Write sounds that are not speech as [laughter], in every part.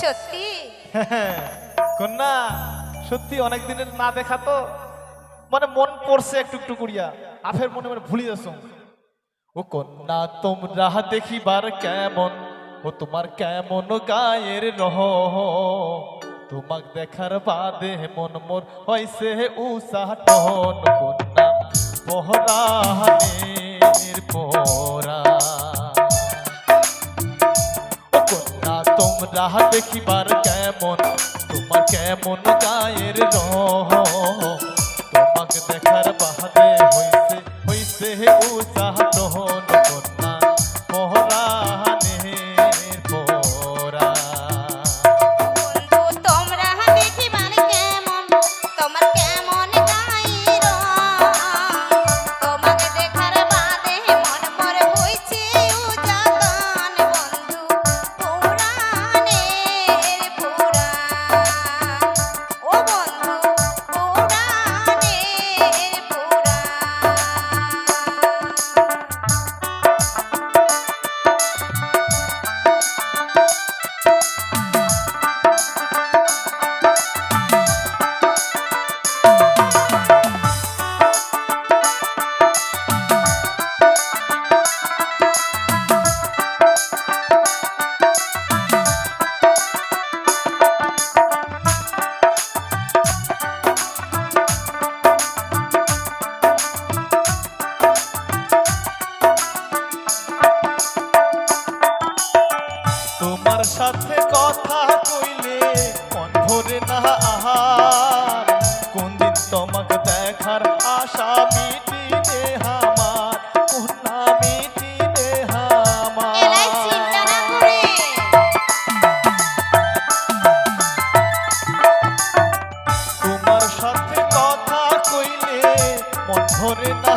সত্যি? [laughs] কন্যা, সত্যি অনেক দিনের না দেখা তো? মানে মন পড়ছে একটু একটু করিয়া। আফের মনে মনে ভুলি যাচ্ছ। ও কন্যা, তোমরা দেখিবার কেমন? ও তোমার কেমন গায়ের রহ তোমাক দেখার বাদে মন মোর হইছে উসাটন কন্যা পহরানের পরা। রাহা দেখিবার কেমন তোমার কেমন গায়ের রহ তোমাকে দেখার বাহাদে হইছে হইছে উৎসাহ গ্রহণ আশা মিটি দেহামার কন্যা মিটি দেহামার তোমার সাথে কথা কইলে মন ধরে না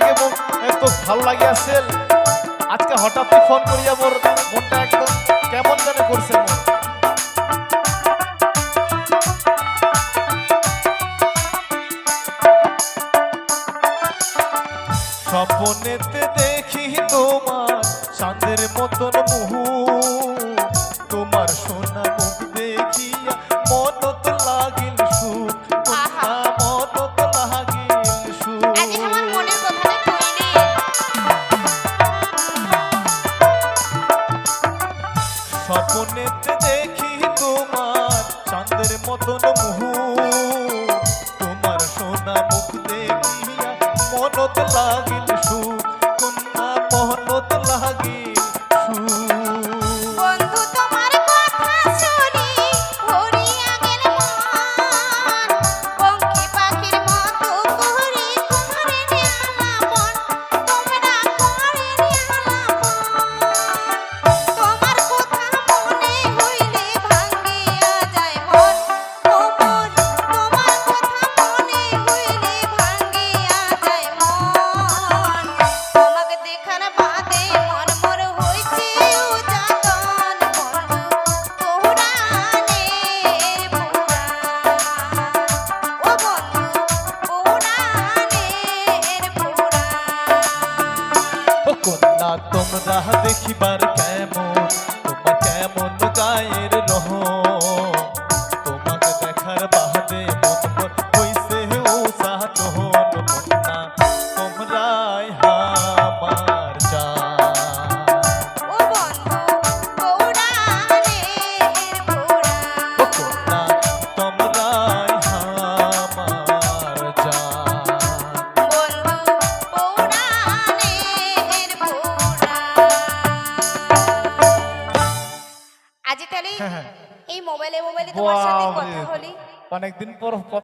থেকে তো ভালো লাগে লাগিয়াছে আজকে হঠাৎ ফোন করিয়া মোর মনটা একদম কেমন জানে করছে মোর স্বপ্নেতে দেখি তোমার চাঁদের মতন মুহূর্ত। सदा देखिबार कैम অনেকদিন পর